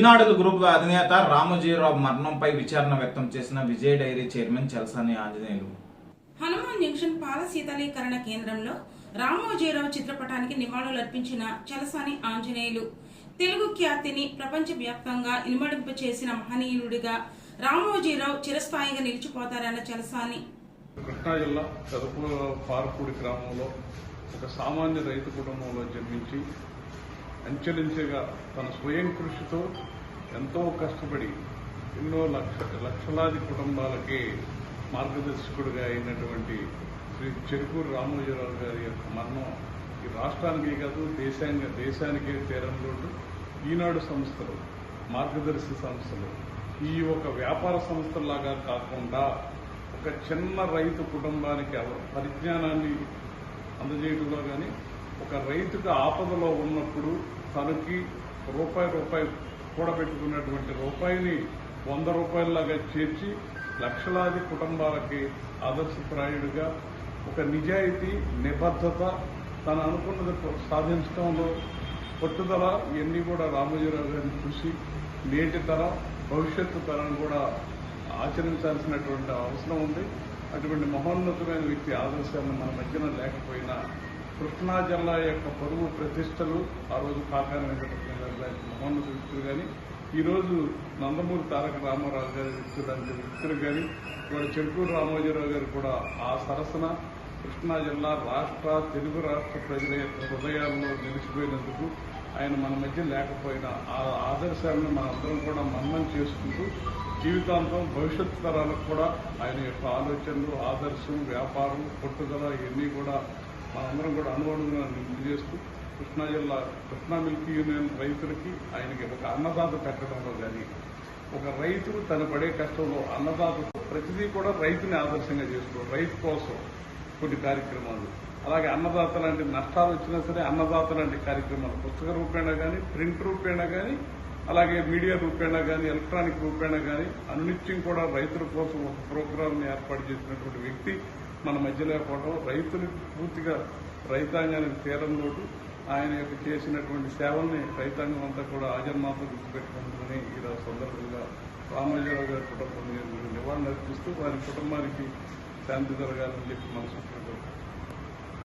ఈనాడు group అధినేత రామోజీరావు మరణంపై విచారణ వ్యక్తం చేసిన Vijaya Dairy chairman Chalasani Anjaneyulu. Hanuman Junction పాల శీతలీకరణ కేంద్రంలో రామోజీరావు చిత్రపటానికి నివాళులర్పించిన చలసాని ఆంజనేయులు. తెలుగు ఖ్యాతిని ప్రపంచవ్యాప్తంగా ఇనుమడింపు చేసిన మహనీయుడిగా రామోజీరావు చిరస్థాయిగా నిలిచిపోతారన్న చలసాని. కృష్ణా జిల్లా పెదపు పార్పూడి గ్రామంలో ఒక సామాన్య రైతు కుటుంబంలో జన్మించి అంచెలించెగా తన స్వయం కృషితో ఎంతో కష్టపడి ఎన్నో లక్ష లక్షలాది కుటుంబాలకి మార్గదర్శకుడిగా అయినటువంటి శ్రీ చెరుకూరు రామోజీరావు గారి యొక్క మరణం ఈ రాష్ట్రానికే కాదు దేశానికి దేశానికే తీరంలో ఈనాడు సంస్థలు మార్గదర్శి సంస్థలు ఈ ఒక వ్యాపార సంస్థలాగా కాకుండా ఒక చిన్న రైతు కుటుంబానికి పరిజ్ఞానాన్ని అందజేయడంలో కానీ ఒక రైతుకు ఆపదలో ఉన్నప్పుడు తనకి రూపాయి రూపాయి కూడబెట్టుకున్నటువంటి రూపాయిని వంద రూపాయలలాగా చేర్చి లక్షలాది కుటుంబాలకి ఆదర్శప్రాయుడిగా ఒక నిజాయితీ నిబద్ధత తను అనుకున్నది సాధించడంలో పట్టుదల ఇవన్నీ కూడా రామోజీరావు గారిని చూసి నేటి తరం భవిష్యత్తు తరం కూడా ఆచరించాల్సినటువంటి అవసరం ఉంది. అటువంటి మహోన్నతమైన వ్యక్తి ఆదర్శాన్ని మన మధ్యన లేకపోయినా కృష్ణా జిల్లా యొక్క పరువు ప్రతిష్టలు ఆ రోజు కాకాని వెంకటరత్న గారి మహోన్నత వ్యక్తులు కానీ ఈరోజు నందమూరి తారక రామారావు గారి వ్యక్తులు లాంటి వ్యక్తులు కానీ ఇవాళ చెరుకూరు రామోజీరావు గారు కూడా ఆ సరసన కృష్ణా జిల్లా రాష్ట్ర తెలుగు రాష్ట్ర ప్రజల యొక్క హృదయాల్లో నిలిచిపోయినందుకు ఆయన మన మధ్య లేకపోయినా ఆ ఆదర్శాలను మనందరం కూడా మన్నం చేసుకుంటూ జీవితాంతం భవిష్యత్ తరాలకు కూడా ఆయన యొక్క ఆలోచనలు ఆదర్శం వ్యాపారం పట్టుదల ఇవన్నీ కూడా మనందరం కూడా అనుగుణంగా తెలియజేస్తూ కృష్ణా జిల్లా కృష్ణా మిల్క్ యూనియన్ రైతులకి ఆయనకి ఒక అన్నదాత పెట్టడంలో కానీ ఒక రైతు తన పడే కష్టంలో అన్నదాత ప్రతిదీ కూడా రైతుని ఆదర్శంగా చేసుకో రైతు కోసం కొన్ని కార్యక్రమాలు. అలాగే అన్నదాత లాంటి నష్టాలు వచ్చినా సరే అన్నదాత లాంటి కార్యక్రమాలు పుస్తక రూపేణా కానీ ప్రింట్ రూపేణా కానీ అలాగే మీడియా రూపేణా కానీ ఎలక్ట్రానిక్ రూపేణా కానీ అనునిత్యం కూడా రైతుల కోసం ఒక ప్రోగ్రామ్ని ఏర్పాటు చేసినటువంటి వ్యక్తి మన మధ్య లేకపోవడం రైతులు పూర్తిగా రైతాంగానికి తీరంలోటు ఆయన యొక్క చేసినటువంటి సేవల్ని రైతాంగం అంతా కూడా ఆజన్మాతో గుర్తుపెట్టుకుంటుందని ఈరోజు సందర్భంగా రామోజీరావు గారి కుటుంబం నివాళులు అర్పిస్తూ వారి కుటుంబానికి శాంతి జరగాలని చెప్పి మనసు